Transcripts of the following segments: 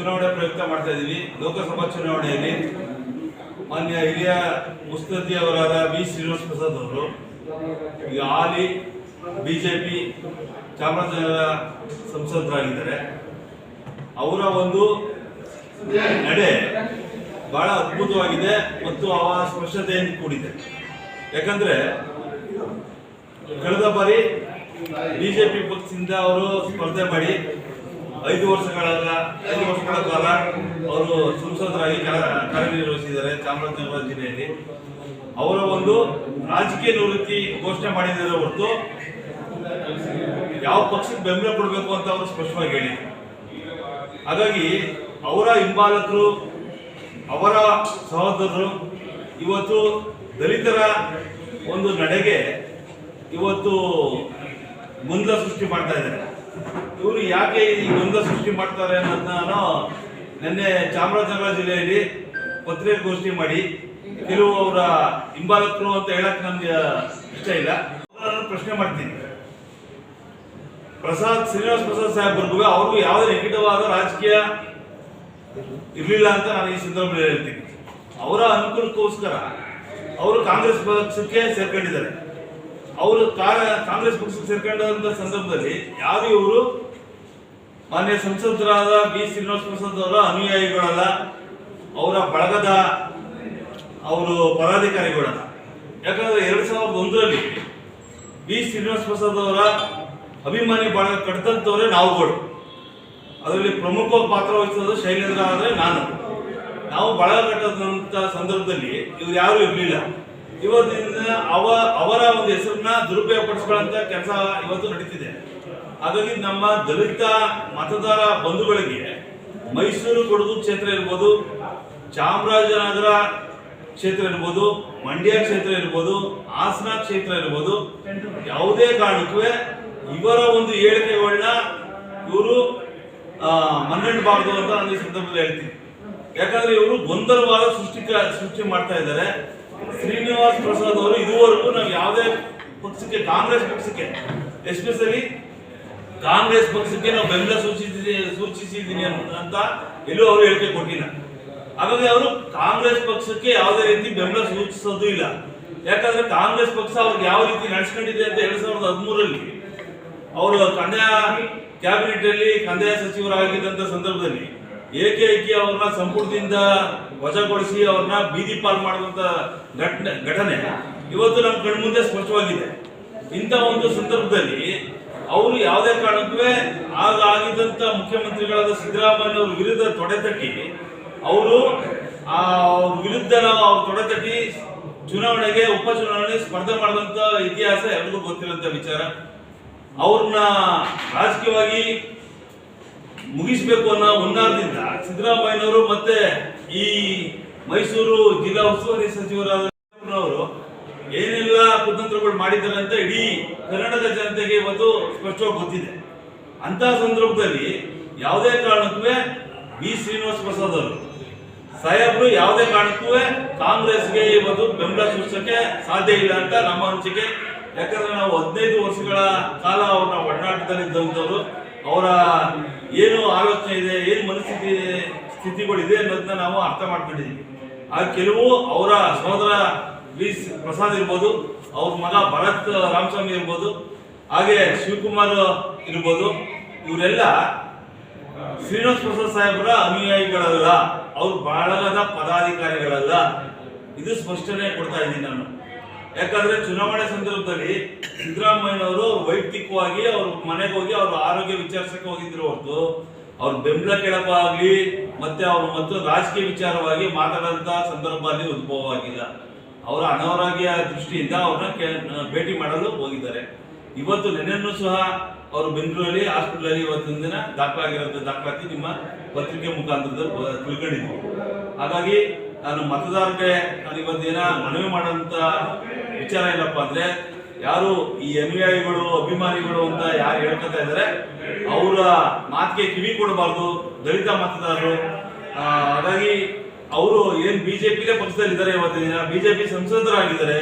ಚುನಾವಣೆ ಪ್ರಯುಕ್ತ ಮಾಡ್ತಾ ಇದ್ದೀವಿ ಲೋಕಸಭಾ ಚುನಾವಣೆಯಲ್ಲಿ ಮಾನ್ಯ ಹಿರಿಯ ಮುಸ್ತದಿ ಅವರಾದ ವಿ ಶ್ರೀನಿವಾಸ ಪ್ರಸಾದ್ ಅವರು ಈಗ ಹಾಲಿ ಬಿಜೆಪಿ ಚಾಮರಾಜನಗರ ಸಂಸದರಾಗಿದ್ದಾರೆ. ಅವರ ಒಂದು ನಡೆ ಬಹಳ ಅದ್ಭುತವಾಗಿದೆ ಮತ್ತು ಅವರ ಸ್ಪಷ್ಟತೆಯಿಂದ ಕೂಡಿದೆ. ಯಾಕಂದ್ರೆ ಕಳೆದ ಬಾರಿ ಬಿಜೆಪಿ ಪಕ್ಷದಿಂದ ಅವರು ಸ್ಪರ್ಧೆ ಮಾಡಿ ಐದು ವರ್ಷಗಳಲ್ಲ ಐದು ವರ್ಷಗಳ ಕಾಲ ಅವರು ಸಂಸದರಾಗಿ ಕಾರ್ಯನಿರ್ವಹಿಸಿದ್ದಾರೆ ಚಾಮರಾಜನಗರ ಜಿಲ್ಲೆಯಲ್ಲಿ. ಅವರ ಒಂದು ರಾಜಕೀಯ ನಿವೃತ್ತಿ ಘೋಷಣೆ ಮಾಡಿದ್ದಾರೆ ಹೊರತು ಯಾವ ಪಕ್ಷಕ್ಕೆ ಬೆಂಬಲ ಕೊಡಬೇಕು ಅಂತ ಅವರು ಸ್ಪಷ್ಟವಾಗಿ ಹೇಳಿ ಹಾಗಾಗಿ ಅವರ ಹಿಂಬಾಲಕರು, ಅವರ ಸಹೋದರರು ಇವತ್ತು ದಲಿತರ ಒಂದು ನಡೆಗೆ ಇವತ್ತು ಮುಂದ ಸೃಷ್ಟಿ ಮಾಡ್ತಾ ಇದ್ದಾರೆ. ಇವರು ಯಾಕೆ ಈ ಗೊಂದಲ ಸೃಷ್ಟಿ ಮಾಡ್ತಾರೆ ಅನ್ನೋದನ್ನ ನಾನು ನಿನ್ನೆ ಚಾಮರಾಜನಗರ ಜಿಲ್ಲೆಯಲ್ಲಿ ಪತ್ರಿಕಾಗೋಷ್ಠಿ ಮಾಡಿ, ಕೆಲವು ಅವರ ಹಿಂಬಾಲಕರು ಅಂತ ಹೇಳಕ್ ನಮ್ಗೆ ಇಷ್ಟ ಇಲ್ಲ. ಪ್ರಶ್ನೆ ಮಾಡ್ತೀನಿ. ಪ್ರಸಾದ್, ಶ್ರೀನಿವಾಸ್ ಪ್ರಸಾದ್ ಸಾಹೇಬ್ರಿಗೂ ಅವ್ರಿಗೂ ಯಾವುದೇ ನೆಗೆಟಿವ್ ರಾಜಕೀಯ ಇರಲಿಲ್ಲ ಅಂತ ನಾನು ಈ ಸಂದರ್ಭದಲ್ಲಿ ಹೇಳ್ತೀನಿ. ಅವರ ಅನುಕೂಲಕ್ಕೋಸ್ಕರ ಅವರು ಕಾಂಗ್ರೆಸ್ ಪಕ್ಷಕ್ಕೆ ಸೇರ್ಕೊಂಡಿದ್ದಾರೆ. ಅವರು ಕಾಂಗ್ರೆಸ್ ಪಕ್ಷಕ್ಕೆ ಸೇರ್ಕೊಂಡಂತ ಸಂದರ್ಭದಲ್ಲಿ ಯಾರು ಇವರು? ಮಾನ್ಯ ಸಂಸದರಾದ ಬಿ ಶ್ರೀನಿವಾಸ ಪ್ರಸಾದ್ ಅವರ ಅನುಯಾಯಿಗಳಲ್ಲ, ಅವರ ಬಳಗದ ಅವರು ಪದಾಧಿಕಾರಿಗಳಲ್ಲ. ಯಾಕಂದ್ರೆ ಎರಡ್ ಸಾವಿರದ ಒಂದರಲ್ಲಿ ಬಿ ಶ್ರೀನಿವಾಸ ಪ್ರಸಾದ್ ಅವರ ಅಭಿಮಾನಿ ಬಳಗ ಕಟ್ತಂತವ್ರೆ ನಾವುಗಳು. ಅದರಲ್ಲಿ ಪ್ರಮುಖ ಪಾತ್ರ ವಹಿಸೋದು ಶೈಲೇಂದ್ರ ಆದ್ರೆ ನಾನು. ನಾವು ಬಳಗ ಕಟ್ಟದಂತ ಸಂದರ್ಭದಲ್ಲಿ ಇವ್ರು ಯಾರು ಇರಲಿಲ್ಲ. ಇವತ್ತಿನ ಅವ, ಅವರ ಒಂದು ಹೆಸರನ್ನ ದುರುಪಯೋಗ ಪಡಿಸ್ಕೊಳ್ಳಂತ ಕೆಲಸ ಇವತ್ತು ನಡೀತಿದೆ. ಹಾಗಾಗಿ ನಮ್ಮ ದಲಿತ ಮತದಾರ ಬಂಧುಗಳಿಗೆ ಮೈಸೂರು ಕೊಡಗು ಕ್ಷೇತ್ರ ಇರ್ಬೋದು, ಚಾಮರಾಜನಗರ ಕ್ಷೇತ್ರ ಇರ್ಬೋದು, ಮಂಡ್ಯ ಕ್ಷೇತ್ರ ಇರ್ಬೋದು, ಹಾಸನ ಕ್ಷೇತ್ರ ಇರ್ಬೋದು, ಯಾವುದೇ ಕಾರಣಕ್ಕೂ ಇವರ ಒಂದು ಹೇಳಿಕೆಗಳನ್ನ ಇವರು ಮನ್ನಣಿಸಬಾರ್ದು ಅಂತ ನಾನು ಈ ಸಂದರ್ಭದಲ್ಲಿ ಹೇಳ್ತೀನಿ. ಯಾಕಂದ್ರೆ ಇವರು ಗೊಂದಲವಾದ ಸೃಷ್ಟಿ ಸೃಷ್ಟಿ ಮಾಡ್ತಾ ಇದ್ದಾರೆ. ಶ್ರೀನಿವಾಸ್ ಪ್ರಸಾದ್ ಅವರು ಇದುವರೆಗೂ ನಾವು ಯಾವುದೇ ಪಕ್ಷಕ್ಕೆ, ಕಾಂಗ್ರೆಸ್ ಪಕ್ಷಕ್ಕೆ ಎಸ್ಪೆಷಲಿ ಕಾಂಗ್ರೆಸ್ ಪಕ್ಷಕ್ಕೆ ನಾವು ಬೆಂಬಲ ಸೂಚಿಸಿ ಸೂಚಿಸಿದ್ದೀನಿ ಅಂತ ಎಲ್ಲೂ ಅವರು ಹೇಳಿಕೆ ಕೊಟ್ಟಿಲ್ಲ. ಹಾಗಾಗಿ ಅವರು ಕಾಂಗ್ರೆಸ್ ಪಕ್ಷಕ್ಕೆ ಯಾವುದೇ ರೀತಿ ಬೆಂಬಲ ಸೂಚಿಸೋದು ಇಲ್ಲ. ಯಾಕಂದ್ರೆ ಕಾಂಗ್ರೆಸ್ ಪಕ್ಷ ಅವ್ರಿಗೆ ಯಾವ ರೀತಿ ನಡೆಸ್ಕೊಂಡಿದೆ ಅಂತ ಎರಡ್ ಸಾವಿರದ ಹದಿಮೂರಲ್ಲಿ ಅವರು ಕಂದಾಯ ಕ್ಯಾಬಿನೆಟ್ ಅಲ್ಲಿ ಕಂದಾಯ ಸಚಿವರಾಗಿದ್ದಂತ ಸಂದರ್ಭದಲ್ಲಿ ಏಕೈಕಿ ಅವ್ರನ್ನ ಸಂಪುಟದಿಂದ ವಜಾಗೊಳಿಸಿ ಅವ್ರನ್ನ ಬೀದಿ ಪಾಲ್ ಮಾಡುವಂತ ಘಟನೆ ಘಟನೆ ಇವತ್ತು ನಮ್ಮ ಕಣ್ಮುಂದೆ ಸ್ಪಷ್ಟವಾಗಿದೆ. ಇಂಥ ಒಂದು ಸಂದರ್ಭದಲ್ಲಿ ಅವರು ಯಾವುದೇ ಕಾರಣಕ್ಕೂ ಆಗ ಆಗಿದ್ದಂಥ ಮುಖ್ಯಮಂತ್ರಿಗಳಾದ ಸಿದ್ದರಾಮಯ್ಯ ಅವ್ರ ವಿರುದ್ಧ ತೊಡೆತಟ್ಟಿ ಅವರು ಅವ್ರ ವಿರುದ್ಧ ನಾವು ಅವ್ರ ತೊಡೆತಟ್ಟಿ ಚುನಾವಣೆಗೆ ಉಪಚುನಾವಣೆ ಸ್ಪರ್ಧೆ ಮಾಡಿದಂತ ಇತಿಹಾಸ ಎಲ್ಲರಿಗೂ ಗೊತ್ತಿರುವಂತ ವಿಚಾರ. ಅವ್ರನ್ನ ರಾಜಕೀಯವಾಗಿ ಮುಗಿಸ್ಬೇಕು ಅನ್ನೋ ಹುನ್ನಾರದಿಂದ ಸಿದ್ದರಾಮಯ್ಯನವರು ಮತ್ತೆ ಈ ಮೈಸೂರು ಜಿಲ್ಲಾ ಉಸ್ತುವಾರಿ ಸಚಿವರಾದ ಅವರು ಏನೆಲ್ಲ ಕುತಂತ್ರಗಳು ಮಾಡಿದ್ದಾರೆ ಅಂತ ಇಡೀ ಕನ್ನಡದ ಜನತೆಗೆ ಇವತ್ತು ಸ್ಪಷ್ಟವಾಗಿ ಗೊತ್ತಿದೆ. ಅಂತ ಸಂದರ್ಭದಲ್ಲಿ ಯಾವುದೇ ಕಾರಣಕ್ಕೂ ಬಿ ಶ್ರೀನಿವಾಸ ಪ್ರಸಾದ್ ಅವರು, ಸಾಹೇಬ್ರು ಯಾವುದೇ ಕಾರಣಕ್ಕೂ ಕಾಂಗ್ರೆಸ್ಗೆ ಇವತ್ತು ಬೆಂಬಲ ಸೂಚಿಸಕ್ಕೆ ಸಾಧ್ಯ ಇಲ್ಲ ಅಂತ ನಮ್ಮ ಅನಿಸಿಕೆ. ಯಾಕಂದ್ರೆ ನಾವು ಹದಿನೈದು ವರ್ಷಗಳ ಕಾಲ ಅವ್ರನ್ನ ಒಡನಾಟದಲ್ಲಿ ಇದ್ದಂಥವ್ರು. ಅವರ ಏನು ಆಲೋಚನೆ ಇದೆ, ಏನು ಮನಸ್ಥಿತಿ ಸ್ಥಿತಿಗಳಿದೆ ಅನ್ನೋದನ್ನ ನಾವು ಅರ್ಥ ಮಾಡ್ಕೊಂಡಿದ್ದೀವಿ ಆ ಕೆಲವು ಅವರ ಸಹೋದರ ವಿ ಪ್ರಸಾದ್ ಇರ್ಬೋದು, ಅವ್ರ ಮಗ ಭರತ್ ರಾಮಸ್ವಾಮಿ ಇರ್ಬೋದು, ಹಾಗೆ ಶಿವಕುಮಾರ್ ಇರ್ಬೋದು, ಇವರೆಲ್ಲ ಶ್ರೀನಿವಾಸ ಪ್ರಸಾದ್ ಸಾಹೇಬರ ಅನುಯಾಯಿಗಳಲ್ಲ, ಅವ್ರ ಬಳಗದ ಪದಾಧಿಕಾರಿಗಳಲ್ಲ. ಇದು ಸ್ಪಷ್ಟನೆ ಕೊಡ್ತಾ ಇದ್ದೀನಿ ನಾನು. ಯಾಕಂದ್ರೆ ಚುನಾವಣೆ ಸಂದರ್ಭದಲ್ಲಿ ಸಿದ್ದರಾಮಯ್ಯನವರು ವೈಯಕ್ತಿಕವಾಗಿ ಅವ್ರ ಮನೆಗೆ ಹೋಗಿ ಅವ್ರ ಆರೋಗ್ಯ ವಿಚಾರಿಸಕ್ಕೆ ಹೋಗಿದ್ರು ಹೊರತು ಅವ್ರ ಬೆಂಬಲ ಕೆಳಪಾಗ್ಲಿ ಮತ್ತೆ ಅವ್ರ ಮತ್ತು ರಾಜಕೀಯ ವಿಚಾರವಾಗಿ ಮಾತಾಡಂತ ಸಂದರ್ಭ ಅಲ್ಲಿ ಉದ್ಭವ ಆಗಿಲ್ಲ. ಅವರ ಅನಾರೋಗ್ಯ ದೃಷ್ಟಿಯಿಂದ ಅವ್ರನ್ನ ಭೇಟಿ ಮಾಡಲು ಹೋಗಿದ್ದಾರೆ. ಇವತ್ತು ನೆನೆಯನ್ನು ಸಹ ಅವರು ಬೆಂಗಳೂರಲ್ಲಿ ಹಾಸ್ಪಿಟಲ್ ಇವತ್ತಿನ ದಿನ ದಾಖಲಾಗಿರೋದು ದಾಖಲಾತಿ ನಿಮ್ಮ ಪತ್ರಿಕೆ ಮುಖಾಂತರದಲ್ಲಿ ತಿಳ್ಕೊಂಡಿದ್ವಿ ಹಾಗಾಗಿ ನಾನು ಮತದಾರರಿಗೆ ನಾನು ಇವತ್ತಿನ ಮನವಿ ಮಾಡೋಂಥ ವಿಚಾರ ಏನಪ್ಪ ಅಂದ್ರೆ, ಯಾರು ಈ ಅನುಯಾಯಿಗಳು, ಅಭಿಮಾನಿಗಳು ಅಂತ ಯಾರು ಹೇಳ್ಕೊತಾ ಇದ್ದಾರೆ, ಅವರ ಮಾತಿಗೆ ಕಿವಿ ಕೊಡಬಾರ್ದು, ದಲಿತ ಮತದಾರರು. ಹಾಗಾಗಿ ಅವರು ಏನ್ ಬಿಜೆಪಿಲೇ ಪಕ್ಷದಲ್ಲಿದ್ದಾರೆ ಇವತ್ತಿನ ದಿನ, ಬಿಜೆಪಿ ಸಂಸದರಾಗಿದ್ದಾರೆ.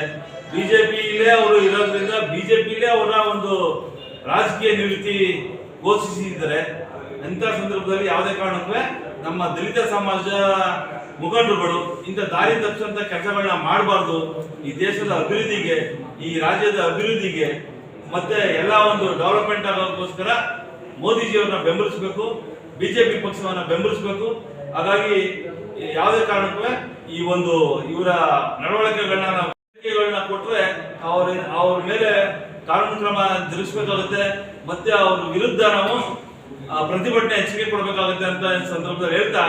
ಬಿಜೆಪಿಲೇ ಅವರು ಇರೋದ್ರಿಂದ ಬಿಜೆಪಿಲೇ ಅವರ ಒಂದು ರಾಜಕೀಯ ನಿವೃತ್ತಿ ಘೋಷಿಸಿದ್ದಾರೆ. ಎಂಥ ಸಂದರ್ಭದಲ್ಲಿ ಯಾವುದೇ ಕಾರಣಕ್ಕೂ ನಮ್ಮ ದಲಿತ ಸಮಾಜ ಮುಖಂಡರುಗಳು ಇಂಥ ದಾರಿ ತಪ್ಪಿಸಂತ ಕೆಲಸಗಳನ್ನ ಮಾಡಬಾರ್ದು. ಈ ದೇಶದ ಅಭಿವೃದ್ಧಿಗೆ, ಈ ರಾಜ್ಯದ ಅಭಿವೃದ್ಧಿಗೆ ಮತ್ತೆ ಎಲ್ಲ ಒಂದು ಡೆವಲಪ್ಮೆಂಟ್ ಆಗೋದಕ್ಕೋಸ್ಕರ ಮೋದಿಜಿಯವ್ರನ್ನ ಬೆಂಬಲಿಸಬೇಕು, ಬಿಜೆಪಿ ಪಕ್ಷವನ್ನ ಬೆಂಬಲಿಸಬೇಕು. ಹಾಗಾಗಿ ಯಾವುದೇ ಕಾರಣಕ್ಕೂ ಈ ಒಂದು ಇವರ ನಡವಳಿಕೆಗಳನ್ನ ಕೊಟ್ರೆ ಅವ್ರ ಅವ್ರ ಮೇಲೆ ಕಾನೂನು ಕ್ರಮ ಜರುಗಿಸಬೇಕಾಗುತ್ತೆ ಮತ್ತೆ ಅವ್ರ ವಿರುದ್ಧ ನಾವು ಪ್ರತಿಭಟನೆ ಹೆಚ್ಚಿಗೆ ಕೊಡಬೇಕಾಗುತ್ತೆ ಅಂತ ಸಂದರ್ಭದಲ್ಲಿ ಹೇಳ್ತಾ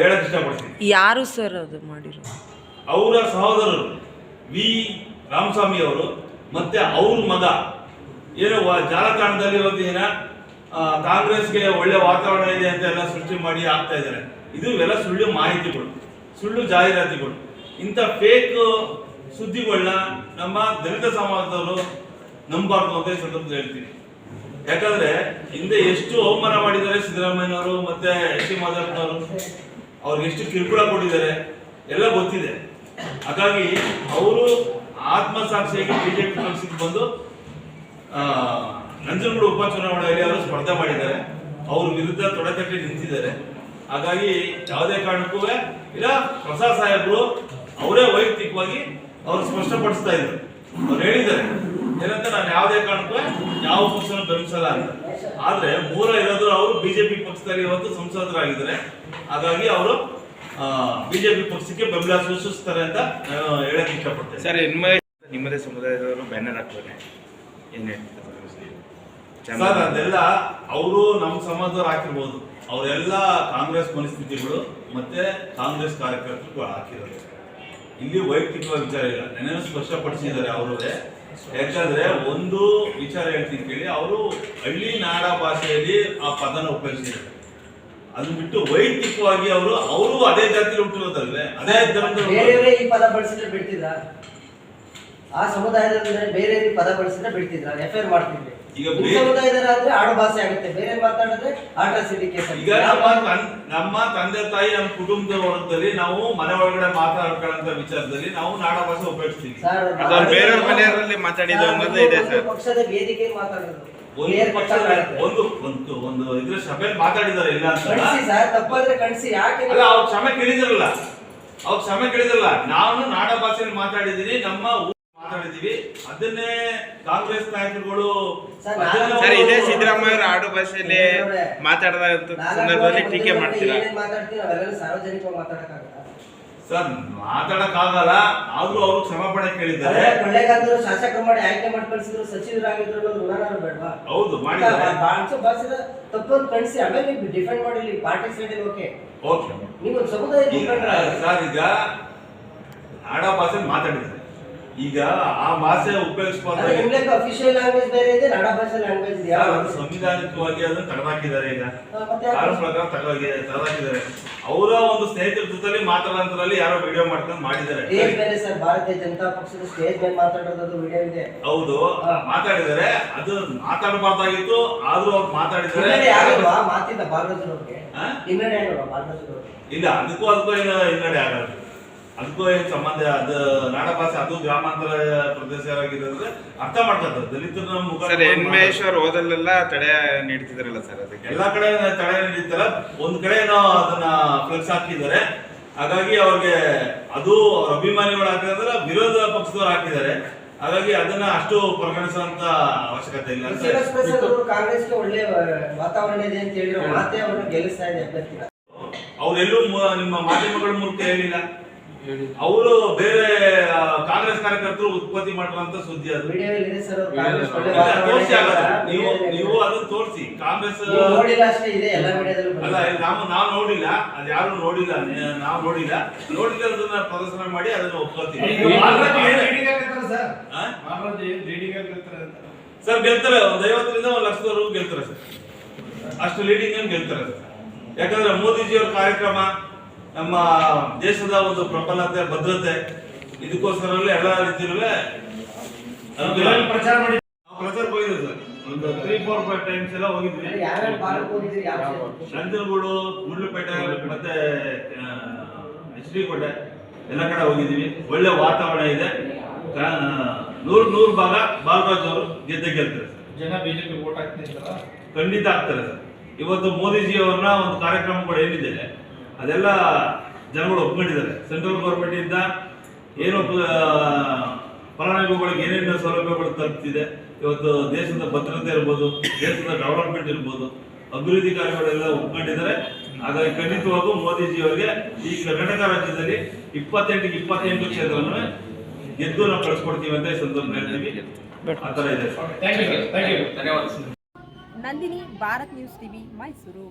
ಹೇಳಕ್ ಇಷ್ಟಪಡ್ತೀನಿ. ಯಾರು ಸರ್ ಅದು ಮಾಡಿರೋದು? ಅವರ ಸಹೋದರರು ವಿ. ರಾಮಸ್ವಾಮಿ ಅವರು ಮತ್ತೆ ಅವ್ರ ಮಗ. ಏನೋ ಜಾಲತಾಣದಲ್ಲಿ ಇರೋದು ಏನ? ಕಾಂಗ್ರೆಸ್ಗೆ ಒಳ್ಳೆ ವಾತಾವರಣ ಇದೆ ಅಂತ ಎಲ್ಲ ಸೃಷ್ಟಿ ಮಾಡಿ ಆಗ್ತಾ ಇದ್ದಾರೆ. ಇದು ಎಲ್ಲ ಸುಳ್ಳು ಮಾಹಿತಿಗಳು ಸುಳ್ಳು ಜಾಹೀರಾತುಗಳು. ಇಂಥ ಫೇಕ್ ಸುದ್ದಿಗಳನ್ನ ನಮ್ಮ ದಲಿತ ಸಮಾಜದವರು ನಂಬಾರ್ದು ಅಂತ ಈ ಸಂದರ್ಭದಲ್ಲಿ ಹೇಳ್ತೀನಿ. ಯಾಕಂದ್ರೆ ಹಿಂದೆ ಎಷ್ಟು ಅವಮಾನ ಮಾಡಿದ್ದಾರೆ ಸಿದ್ದರಾಮಯ್ಯನವರು ಮತ್ತೆ ಎಚ್ ಡಿ ಮಾಧವನವರು ಅವ್ರಿಗೆ ಎಷ್ಟು ಕಿರುಕುಳ ಕೊಟ್ಟಿದ್ದಾರೆ, ಎಲ್ಲ ಗೊತ್ತಿದೆ. ಹಾಗಾಗಿ ಅವರು ಆತ್ಮಸಾಕ್ಷಿಯಾಗಿ ಬಿಜೆಪಿ ಪಕ್ಷಕ್ಕೆ ಬಂದು ನಂಜನಗೂಡು ಉಪಚುನಾವಣೆಯಲ್ಲಿ ಅವರು ಸ್ಪರ್ಧೆ ಮಾಡಿದ್ದಾರೆ. ಅವ್ರ ವಿರುದ್ಧ ತೊಡೆತಟ್ಟಿ ನಿಂತಿದ್ದಾರೆ. ಹಾಗಾಗಿ ಯಾವುದೇ ಕಾರಣಕ್ಕೂ ಇಲ್ಲ, ಪ್ರಸಾದ್ ಸಾಹೇಬ್ರು ಅವರೇ ವೈಯಕ್ತಿಕವಾಗಿ ಅವ್ರು ಸ್ಪಷ್ಟಪಡಿಸ್ತಾ ಇದ್ರು. ಅವ್ರು ಹೇಳಿದ್ದಾರೆ. ಏನಂತ ನಾನು ಯಾವುದೇ ಕಾರಣಕ್ಕೂ ಯಾವ ಪಕ್ಷನ ಬೆಂಬಲಿಸಲ್ಲ ಅಂತ. ಆದ್ರೆ ಮೂಲ ಇರೋದು ಅವರು ಬಿಜೆಪಿ ಪಕ್ಷದಲ್ಲಿ ಇವತ್ತು ಸಂಸದರಾಗಿದ್ದಾರೆ. ಹಾಗಾಗಿ ಅವರು ಬಿಜೆಪಿ ಪಕ್ಷಕ್ಕೆ ಬೆಂಬಲ ಸೂಚಿಸ್ತಾರೆ ಅಂತ ನಾನು ಹೇಳಕ್ ಇಷ್ಟಪಡ್ತೇನೆ. ಸರ್ ಹೆಣ್ಮ ನಿಮ್ಮದೇ ಸಮುದಾಯದವರು ಬ್ಯಾನರ್ ಹಾಕ್ತಾರೆ. ಏನು ಹೇಳ್ತಾರೆ ಸರ್ ಅದೆಲ್ಲ ಅವರು ನಮ್ಮ ಸಮಾಜದವ್ರು ಹಾಕಿರ್ಬೋದು. ಅವರೆಲ್ಲ ಕಾಂಗ್ರೆಸ್ ಮನಸ್ಥಿತಿಗಳು ಮತ್ತೆ ಕಾಂಗ್ರೆಸ್ ಕಾರ್ಯಕರ್ತರು ಹಾಕಿರೋದು. ಇಲ್ಲಿ ವೈಯಕ್ತಿಕವಾಗಿ ವಿಚಾರ ಇಲ್ಲ. ನೆನೆ ಸ್ಪಷ್ಟಪಡಿಸಿದ್ದಾರೆ ಅವರೇ ಯಾಕಂದ್ರೆ ಒಂದು ವಿಚಾರ ಹೇಳ್ತೀನಿ ಕೇಳಿ. ಅವರು ಹಳ್ಳಿ ನಾಡ ಭಾಷೆಯಲ್ಲಿ ಆ ಪದನ ಉಪಯೋಗಿಸಿದ್ದಾರೆ. ಅದನ್ನ ಬಿಟ್ಟು ವೈಯಕ್ತಿಕವಾಗಿ ಅವರು ಅವರು ಅದೇ ಜಾತಿಯಲ್ಲಿ ಹುಟ್ಟಿರೋದಲ್ವೇ? ಅದೇ ಬೇರೆಯವರೇ ಈ ಪದ ಬಳಸಿದ್ರೆ ಬಿಡ್ತಿದ್ರ? ಆ ಸಮುದಾಯದ ಬೇರೆ ಪದ ಬಳಸಿದ್ರೆ ಬಿಡ್ತಿದ್ರ? ಎಫ್ ಐ ಈಗ ಇದಾರೆ ಆಡು ಭಾಷೆ ಆಗುತ್ತೆ. ಬೇರೆ ಮಾತಾಡಿದ್ರೆ ಆಟ್ರಾಸಿಟಿ ಕೇಸ್ ಈಗ ನಮ್ಮ ತನ್- ನಮ್ಮ ತಂದೆ ತಾಯಿ ನಮ್ಮ ಕುಟುಂಬದ ವರ್ಗದಲ್ಲಿ ನಾವು ಮನೆ ಒಳಗಡೆ ಮಾತಾಡ್ಕೊಳ್ಳೋ ವಿಚಾರದಲ್ಲಿ ನಾವು ನಾಡ ಭಾಷೆ ಉಪಯೋಗಿಸ್ತೀವಿ. ಬೇರೆಯವ್ರ ಮನೆಯವರಲ್ಲಿ ಮಾತಾಡಿದ್ದು ಅನ್ನೋದು ಇದೆ ಸರ್. ಪಕ್ಷದ ವೇದಿಕೆ ಮಾತಾಡಿದ್ರು ಒಂದು ಬೇರೆ ಪಕ್ಷ. ಒಂದು ಒಂದು ಒಂದು ಇದ್ರ ಸಭೆಯಲ್ಲಿ ಮಾತಾಡಿದಾರೆ ಇಲ್ಲ ಅಂತ ಕಳಿಸಿ ಸರ್ ತಪ್ಪಾದ್ರೆ ಕಳಿಸಿ. ಯಾಕೆ ಅಲ್ಲ ಸಮಯ ಕ್ಷಮೆ ಕೇಳಿದ್ರಲ್ಲ. ಸಮಯ ಕ್ಷಮೆ ಕೇಳಿದ್ರಲ್ಲ. ನಾನು ನಾಡ ಭಾಷೆಯಲ್ಲಿ ಮಾತಾಡಿದೀನಿ ನಮ್ಮ ಊರ್ ಮಾತಾಡಿದೀವಿ ಅದನ್ನೇ ಕಾಂಗ್ರೆಸ್ ನಾಯಕರುಗಳು ಸರ್, ಇದೇ ಅವರು- ಸಿದ್ದರಾಮಯ್ಯ ಆಡು ಭಾಷೆಯಲ್ಲಿ ಮಾತಾಡದ ಸಂದರ್ಭದಲ್ಲಿ ಟೀಕೆ ಮಾಡ್ತೀರಾ? ಸಾರ್ವಜನಿಕವಾಗಿ ಮಾತಾಡಕ್ಕಾಗಲ್ಲ. ಸರ್ ಮಾತಾಡಕ್ಕಾಗಲ್ಲ. ಆದ್ರೂ ಅವರು ಕ್ಷಮಾಪಣೆ ಕೇಳಿದ್ದಾರೆ. ಕೊಳ್ಳೇಗಾಲದವರು ಶಾಸಕರು ಮಾಡಿ ಆಯ್ಕೆ ಮಾಡಿ ಕಳ್ಸಿದ್ರು ಸಚಿವರಾಗಿದ್ರು ಅನ್ನೋದು ಋಣನಾರು ಬೇಡವಾ? ಹೌದು ಮಾಡಿದ್ದಾರೆ. ಬಾಳ್ಸೋ ಭಾಷೆದ ತಪ್ಪನ್ನು ಕಳಿಸಿ ಆಮೇಲೆ ನೀವು ಡಿಫೆಂಡ್ ಮಾಡಿ ಪಾರ್ಟಿ ಸೈಡ್ ಓಕೆ. ಓಕೆ ನೀವು ಸಮುದಾಯ ಸರ್ ಈಗ ನಾಡ ಭಾಷೆ ಮಾತಾಡಿದ್ದಾರೆ. ಈಗ ಆ ಭಾಷೆ ಉಪಯೋಗಿಸಬಾರ್ದು ಇಂಗ್ಲಿಷ್ ಅಫಿಷಿಯಲ್ ಲ್ಯಾಂಗ್ವೇಜ್ ಬೇರೆ ಇದೆ ನಾಡ ಭಾಷೆ ಲ್ಯಾಂಗ್ವೇಜ್ ಇದೆ. ಅದು ಸಂವಿಧಾನಿಕವಾಗಿ ಅದನ್ನ ತೆಗೆದಾಕಿದ್ದಾರೆ ಈಗ. ಕಾನೂನು ಪ್ರಕಾರ ತೆಗೆದಾಕಿ ತಡವಾಗಿದ್ದಾರೆ. ಅವರ ಒಂದು ಸ್ನೇಹಿತರ ಜೊತೆಲಿ ಮಾತಾಡೋದ್ರಲ್ಲಿ ಯಾರೋ ವಿಡಿಯೋ ಮಾಡ್ಕೊಂಡು ಮಾಡಿದ್ದಾರೆ. ಸ್ಟೇಜ್ ಮೇಲೆ ಸರ್ ಭಾರತೀಯ ಜನತಾ ಪಕ್ಷದ ಸ್ಟೇಜ್ ಮೇಲೆ ಮಾತಾಡೋದು ವಿಡಿಯೋ ಇದೆ. ಹೌದು. ಮಾತಾಡಿದ್ದಾರೆ. ಅದು ಮಾತಾಡಬಾರ್ದಾಗಿತ್ತು ಆದ್ರೂ ಅವ್ರು ಮಾತಾಡಿದ್ದಾರೆ. ಮಾತಿಂದ ಬಾಲರಾಜ್ ಅವ್ರಿಗೆ? ಹಿನ್ನಡೆ ಇಲ್ಲ ಅದಕ್ಕೂ ಅದಕ್ಕೂ ಏನು ಹಿನ್ನಡೆ ಆಗಲ್ಲ. ಅದಕ್ಕೂ ಏನ್ ಸಂಬಂಧ? ಅದು ನಾಡ ಭಾಷೆ ಅದು ಗ್ರಾಮಾಂತರ ಪ್ರದೇಶ ಆಗಿರೋದ್ರೆ ಅರ್ಥ ಮಾಡ್ಕೊತಾರೆ ದಲಿತರ ಮುಖ ಸರ್ ಎನ್ ಮಹೇಶ್ವರ್ ಓದಲ್ಲೆಲ್ಲ ತಡೆ ನೀಡ್ತಿದ್ರಲ್ಲ ಸರ್ ಅದಕ್ಕೆ? ಎಲ್ಲಾ ಕಡೆ ತಡೆ ನೀಡಿರ್ತಾರ ಒಂದ್ ಕಡೆ ಏನೋ ಅದನ್ನ ಫ್ಲೆಕ್ಸ್ ಹಾಕಿದ್ದಾರೆ. ಹಾಗಾಗಿ ಅವ್ರಿಗೆ ಅದು ಅವ್ರ ಅಭಿಮಾನಿಗಳು ಹಾಕಿದ್ರೆ ವಿರೋಧ ಪಕ್ಷದವ್ರು ಹಾಕಿದ್ದಾರೆ. ಹಾಗಾಗಿ ಅದನ್ನ ಅಷ್ಟು ಪರಿಗಣಿಸುವಂತ ಅವಶ್ಯಕತೆ ಇಲ್ಲ ಕಾಂಗ್ರೆಸ್ಗೆ ಒಳ್ಳೆ ವಾತಾವರಣ ಇದೆ ಅಂತ ಹೇಳಿದ್ರೆ ಮಾತೆ ಅವ್ರನ್ನ ಗೆಲ್ಲಿಸ್ತಾ ಇದೆ ಅವ್ರೆಲ್ಲೂ ನಿಮ್ಮ ಮಾಧ್ಯಮಗಳ ಮೂಲಕ ಹೇಳಿಲ್ಲ. ಅವರು ಬೇರೆ ಕಾಂಗ್ರೆಸ್ ಕಾರ್ಯಕರ್ತರು ಉತ್ಪತ್ತಿ ಮಾಡುವಂತ ಸುದ್ದಿ ಅದು. ವಿಡಿಯೋ ಇದೆ ಸರ್ ಕಾಂಗ್ರೆಸ್ ಒಳ್ಳೆ ಇಲ್ಲ, ತೋರ್ಸಿ ನೀವು ನೀವು. ಅದನ್ನ ತೋರಿಸಿ. ಕಾಂಗ್ರೆಸ್ ನೀವು ಅಷ್ಟೇ ಇದೆ ಎಲ್ಲ ವಿಡಿಯೋದಲ್ಲೂ ಅಲ್ಲ. ನಾವು ನಾವು ನೋಡಿಲ್ಲ. ಅದು ಯಾರು ನೋಡಿಲ್ಲ. ನಾವು ನೋಡಿಲ್ಲ. ನೋಡಿಲ್ಲ ಅದನ್ನ ಪ್ರದರ್ಶನ ಮಾಡಿ ಅದನ್ನ ಒಪ್ಕೋತೀವಿ? ಸರ್. ಗೆಲ್ತಾರೆ ಒಂದ್ ಐವತ್ತರಿಂದ ಒಂದ್ ಲಕ್ಷದವರೆಗೂ ಗೆಲ್ತಾರೆ ಸರ್. ಅಷ್ಟು ಲೀಡಿಂಗ್ ಗೆಲ್ತಾರೆ ಸರ್? ಯಾಕಂದ್ರೆ ಮೋದಿಜಿಯವ್ರ ಕಾರ್ಯಕ್ರಮ ನಮ್ಮ ದೇಶದ ಒಂದು ಪ್ರಬಲತೆ ಭದ್ರತೆ ಇದಕ್ಕೋಸ್ಕರ ಎಲ್ಲ ರೀತಿಯಲ್ಲೂ. ಪ್ರಚಾರ ಮಾಡಿ ನಾವು ಪ್ರಚಾರಕ್ಕೆ ಹೋಗಿದ್ವಿ ಸರ್. ಒಂದು ತ್ರೀ ಫೋರ್ ಫೈವ್ ಟೈಮ್ಸ್ ಎಲ್ಲ ಹೋಗಿದ್ವಿ? ನಂಜನಗೂಡು ಗುಂಡ್ಲುಪೇಟೆ ಮತ್ತೆ ಎಚ್ ಡಿ ಕೋಟೆ ಎಲ್ಲ ಕಡೆ ಹೋಗಿದ್ದೀವಿ. ಒಳ್ಳೆ ವಾತಾವರಣ ಇದೆ. ನೂರ್ ನೂರು ಭಾಗ ಬಾಲರಾಜ್ ಅವರು ಗೆದ್ದೆ ಗೆಲ್ತಾರೆ ಸರ್. ಜನ ಬಿಜೆಪಿ ವೋಟ್ ಹಾಕ್ತಿದ್ದಾರ ಖಂಡಿತ ಆಗ್ತಾರೆ ಸರ್. ಇವತ್ತು ಮೋದಿಜಿಯವರನ್ನ ಒಂದು ಕಾರ್ಯಕ್ರಮಗಳು ಏನಿದೆ ಅದೆಲ್ಲ ಜನಗಳು ಒಪ್ಕೊಂಡಿದ್ದಾರೆ. ಸೆಂಟ್ರಲ್ ಗೌರ್ಮೆಂಟಿಂದ ಏನು ಫಲಾನುಭವಿಗಳಿಗೆ ಏನೇನು ಸೌಲಭ್ಯಗಳು ತಲುಪ್ತಿದೆ. ಇವತ್ತು ದೇಶದ ಭದ್ರತೆ ಇರ್ಬೋದು ದೇಶದ ಡೆವಲಪ್ಮೆಂಟ್ ಇರ್ಬೋದು ಅಭಿವೃದ್ಧಿ ಕಾರ್ಯಗಳೆಲ್ಲ ಒಪ್ಕೊಂಡಿದ್ದಾರೆ. ಹಾಗಾಗಿ ಖಂಡಿತವಾಗೂ ಮೋದಿಜಿಯವರಿಗೆ ಈ ಕರ್ನಾಟಕ ರಾಜ್ಯದಲ್ಲಿ ಇಪ್ಪತ್ತೆಂಟಿಗೆ ಇಪ್ಪತ್ತೆಂಟು ಕ್ಷೇತ್ರವನ್ನು ಗೆದ್ದು ನಾವು ಕಳಿಸ್ಕೊಡ್ತೀವಿ ಅಂತ ಈ ಸಂದರ್ಭ ಹೇಳ್ತೀವಿ. ಆ ಥರ ಇದೆ. Sir thank you thank you Nandini Bharat news TV Mysuru.